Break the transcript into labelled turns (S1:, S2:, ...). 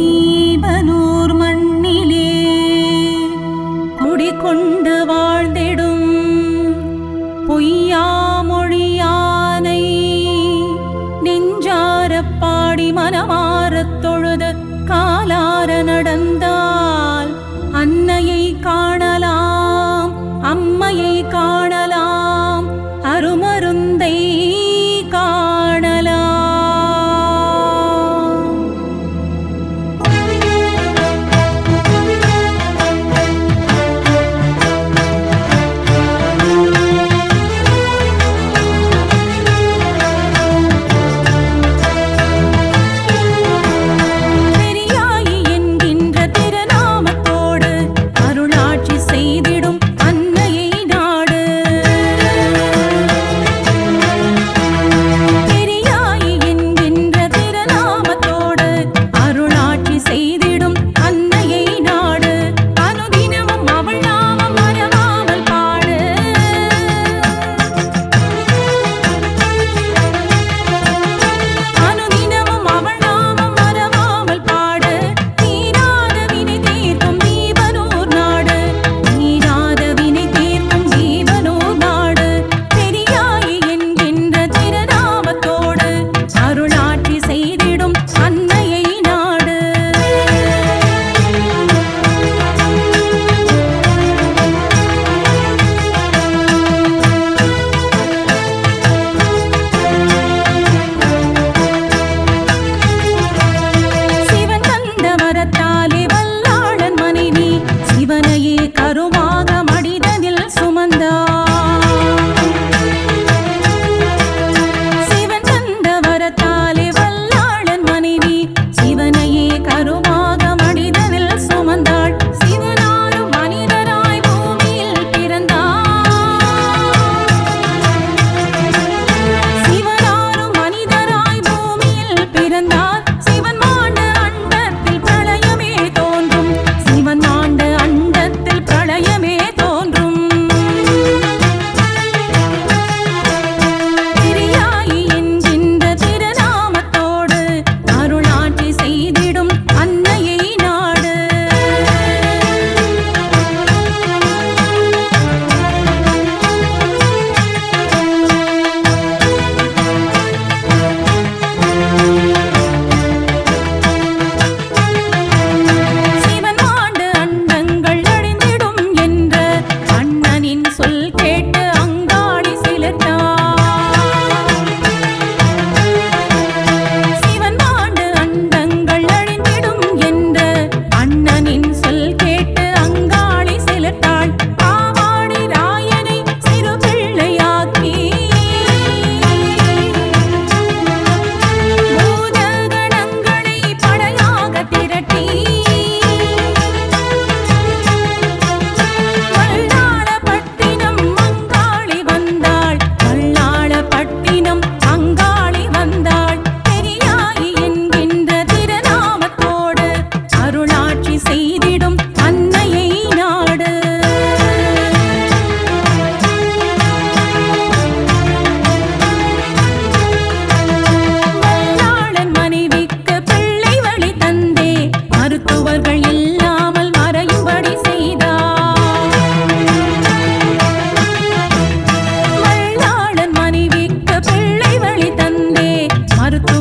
S1: தீபனூர் மண்ணிலே முடிகொண்டு வாழ்ந்திடும் பொய்யா மொழியானை நெஞ்சார பாடி மனமாறத் தொழுது காலார நடந்த பிறந்தான் மருத்துவ